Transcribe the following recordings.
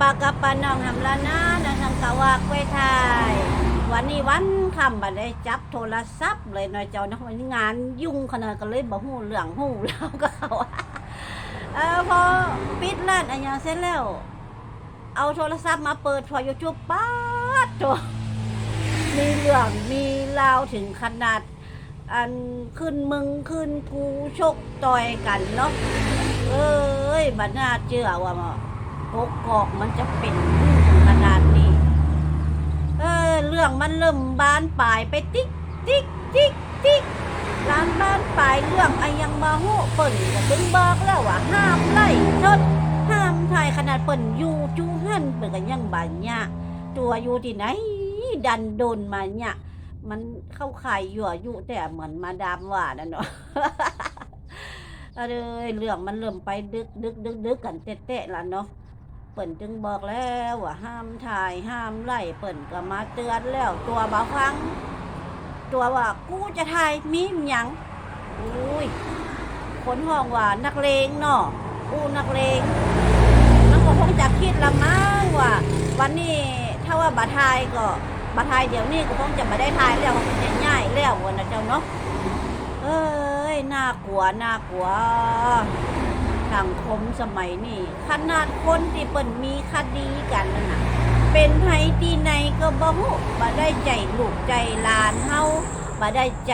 ปากับปาน้องทำล้วนะนังทำกะวากไว้ทายวันนี้วันคำบัดได้จับโทรศัพท์เลยหน่อยเจ้านะวันนี้งานยุ่งขนาดก็เลยบ่หูเรื่องหูแล้วก็เขาว่าเออพอปิดร้านอันยังเสร็จแล้ว เอาโทรศัพท์มาเปิดพอยูทูบป๊าดตัวมีเรื่องมีราวถึงขนาด อันขึ้นมึงขึ้นกูชกต่อยกันเนาะเอ้ยบัดน่าเชื่อว่ามาพ กกอกมันจะเป็นถึงขนาดนี้ เออ เรื่องมันเริ่มบานปลายไปติ๊กติ๊กติ๊กติ๊กร้านบ้านปลายเรื่องไอยังมาหูเปิ่นก็ถึงบอกแล้วว่าห้ามไล่ชดห้ามถ่ายขนาดเปิ่นอยู่จูหันเปิ่นก็ยังบานยะตัวอยู่ที่ไหน ดันโดนมาเนี่ยมันเข้าข่ายยั่วยุแต่เหมือนมาดามว่านั่นเนาะเอาเรื่องมันเริ่มไปดึกดึกดึกดึกกันเตะๆแล้วเนาะ ปิ่นจึงบอกแล้วว่าห้ามถ่ายห้ามไล่เปิ่นก็มาเตือนแล้ว ตัวบ่ฟัง ตัวว่ากูจะถ่ายมีมหยังอุ้ยคนห้องว่านักเลงเนาะอู้นักเลงมันก็คงจะคิดละมั้งว่า วันนี้ถ้าว่าบัทายก็บัทายเดี๋ยวนี้ก็คงจะม่ได้ถ่ายแล้วมันจะง่ายแล้ววันนะเจ้าเนาะเอ้ยน่ากลัวน่ากลัว สังคมสมัยนี้ขนาดคนที่เปิ่นมีคดีกันนะเป็นไผที่ไหนก็บ่ฮู้บ่ได้ใจลูกใจหลานเฮาบ่ได้ใจ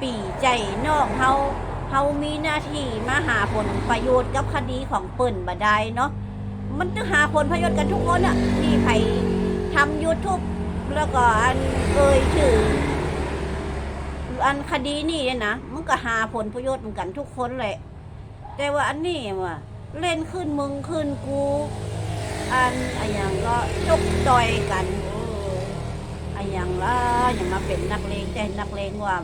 ปีใจนองเฮาเฮามีหน้าที่มาหาผลประโยชน์กับคดีของเปิ่นบ่ได้เนาะมันต้องหาผลประโยชน์กันทุกคนอะที่ไผทำ YouTube แล้วก็อันเอ่ยชื่ออันคดีนี่เนี่ยนะมันก็หาผลประโยชน์เหมือนกันทุกคนแหละ แต่ว่าอันนี้ว่ะเล่นขึ้นมึงขึ้นกู อันอันอย่างก็จกต่อยกันอออันอย่างละอย่างมาเป็นนักเลงแต่นักเลงว่า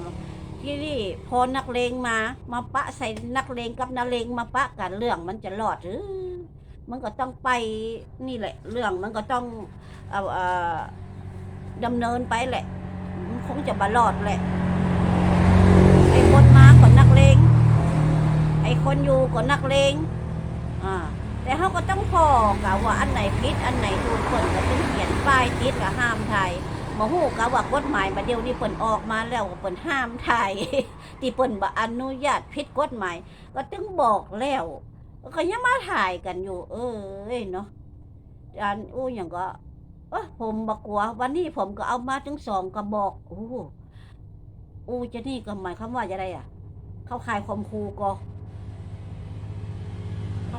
ที่นี่พอนักเลงมา มาปะใส่นักเลงกับนักเลงมาปะกันเรื่องมันจะรอดหรือมันก็ต้องไปนี่แหละ เรื่องมันก็ต้องเอาเอ่อดำเนินไปแหละ มันคงจะบารอดแหละไอ้คนมาก็นักเลง อ้คนอยู่ก็นักเลงอ่าแต่เขาก็ต้องพอกะว่าอันไหนผิดอันไหนถูกเปิ่นก็ต้องเขียนป้ายติดกับห้ามไทยมาหูกะว่ากฎหมายมาเดียวนี้เปิ่นออกมาแล้วก็เปิ่นห้ามไทยที่เปิ่นบ่อนุญาตผิดกฎหมาย ก็ต้องบอกแล้วก็ยังมาถ่ายกันอยู่ เออเอ้ยเนาะอันอู้อย่างก็เออผมบกกลัว วันนี้ผมก็เอามาถึงสองกระบอกโอ้อู้จะนี่ก็หมายความว่าจะไรอะ เข้าข่ายข่มขู่ก็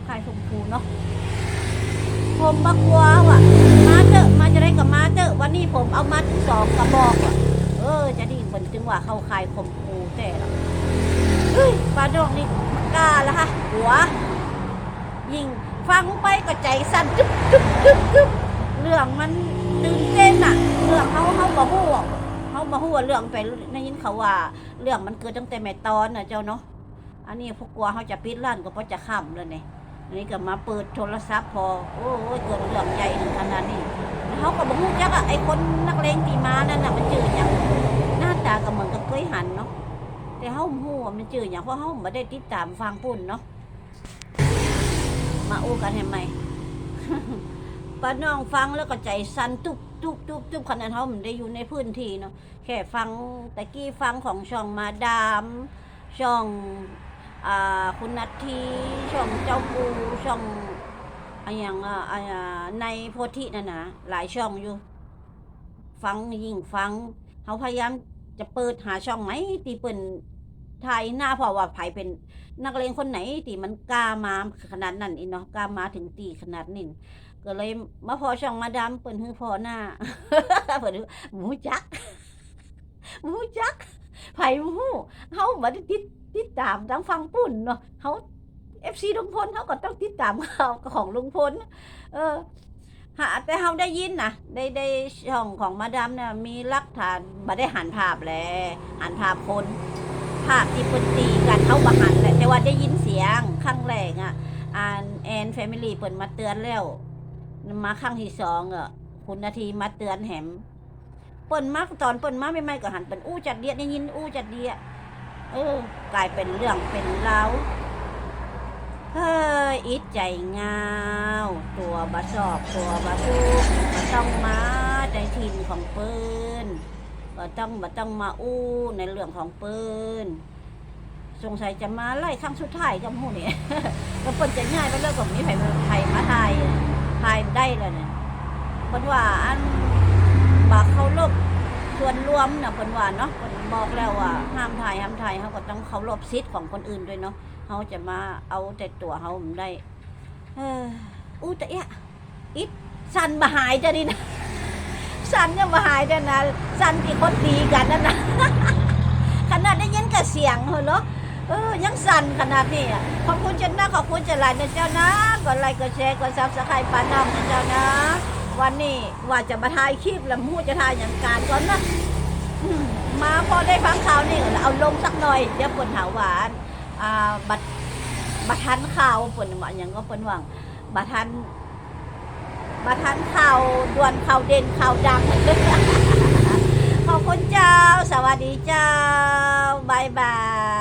ขาขายข่มขู่เนาะผมบักวัวว่ะ มาเจอมาจะได้กับมาเจอวันนี้ผมเอามาถึงสองกระบอกว่ะ เออ จะดีเหมือนจึงว่าเข้าขายข่มขู่แต่เฮ้ยปลาดองนี่กล้าแล้วฮะหัว ยิงฟังไปก็ใจสั่นจุ๊บจุ๊บจุ๊บจุ๊บเรื่องมันตื่นเต้นอะเรื่องเขาเขาบ่ฮู้อะเขาบ่ฮู้ว่าเรื่องไปได้ยินเขาว่า เรื่องมันเกิดตั้งแต่แม่ตอนน่ะเจ้าเนาะอันนี้พวกกลัวเขาจะปิดร้านก็เพราะจะค่ำแล้วเนี่ย อันนี้ก็มาเปิดโทรศัพท์พอ โอ้ยเกิดเรื่องใหญ่ถึงขนาดนี้เขาก็บอกฮู้จักอะไอ้คนนักเลงที่มานั่นน่ะมันจืดอย่างหน้าตาก็เหมือนกับเคยหันเนาะแต่เขาฮู้ว่ามันจืดอย่างเพราะเขาไม่ได้ติดตามฟังปุ่นเนาะมาอู้กันให้ไหมป้าน้องฟังแล้วก็ใจสั่นตุบตุบตุบตุบขนาดเขามันได้อยู่ในพื้นที่เนาะแค่ฟังตะกี้ฟังของช่องมาดามช่อง คุณนัททีช่องเจ้าปูช่องอะไรอย่างอ่าในโพธินั่นนะหลายช่องอยู่ ฟังยิ่งฟังเขาพยายามจะเปิดหาช่องไหนตีเปิ่นไทยหน้าเพอว่าไผเป็นนักเลงคนไหนตีมันกล้ามาขนาดนั้นอีเนาะกล้ามาถึงตีขนาดนี้ก็เลยมาพอช่องมาดามเปิ่นฮือพอหน้าเปิ่นหมูจักหมูจักไผหมูเขาบ่ได้ติด ติดตามทางฟังปุ่นเนาะเขาเอฟซีลุงพลเขาก็ต้องติดตามเขาของลุงพลเออหาแต่เขาได้ยินนะได้ได้ช่องของมาดามเนี่ยมีหลักฐานมาได้หันภาพแหละหันภาพคนภาพที่เปินตีกันเขาบหันแหละแต่ว่าได้ยินเสียงครั้งแรกอะอ่านแอนแฟมิลี่เปิดมาเตือนแล้ว มาครั้งที่สองอะคุณนาทีมาเตือนแหมเปิ่นมากตอนเปิ่นมาไม่ไม่ก็หันเป็นอู้จัดเดียได้ยินอู้จัดเดีย เออ กลายเป็นเรื่องเป็นราเฮ้ยอิดใจเงาตัวบะสอบตัวบะทุกก็ต้องมาในทินของปืนก็ต้องบ่ต้องมาอู้ในเรื่องของปืนสงสัยจะมาไล่ครั้งสุดท้ายกับหมูนี่ก็เปินจะง่ายไปแล้วกับนี้ไผมาไผมาไทายทยได้แล้วเนี่ยเพิ่นว่าอันบาเขาลบ ส่วนรวมนะเพิ่นว่าเนาะเพิ่นบอกแล้วว่าห้ามถ่ายห้ามถ่ายเขาก็ต้องเคารพสิทธิ์ของคนอื่นด้วยเนาะเขาจะมาเอาแต่ตัวเขาไม่ได้เอออู้แต่เอะอิดสันมาหายจะดินะสันยังมาหายจะนะสันที่คนดีกันนั่นนะขนาดได้ยินกับเสียงเหรอเออยังสั่นขนาดนี้อะขอบคุณเจ้านะขอบคุณเจ้าหลายนะเจ้านะกดไลค์กดแชร์กดซับสไครต์ปานน้องนะเจ้านะ วันนี้ว่าจะมาถ่ายคลิปแล้วมูจะถ่ายอย่างการก่อนนะมาพอได้ฟังข่าวนี่เอาลงสักหน่อยเดี๋ยวปนหาหวานอ่าบัตรบัตรทันข่าวเปิ่นว่าอย่างก็เป็นหวังบัตรทันบัตรทันข่าวด่วนข่าวเด่นข่าวดังขอบคุณเจ้า สวัสดีเจ้าบายบาย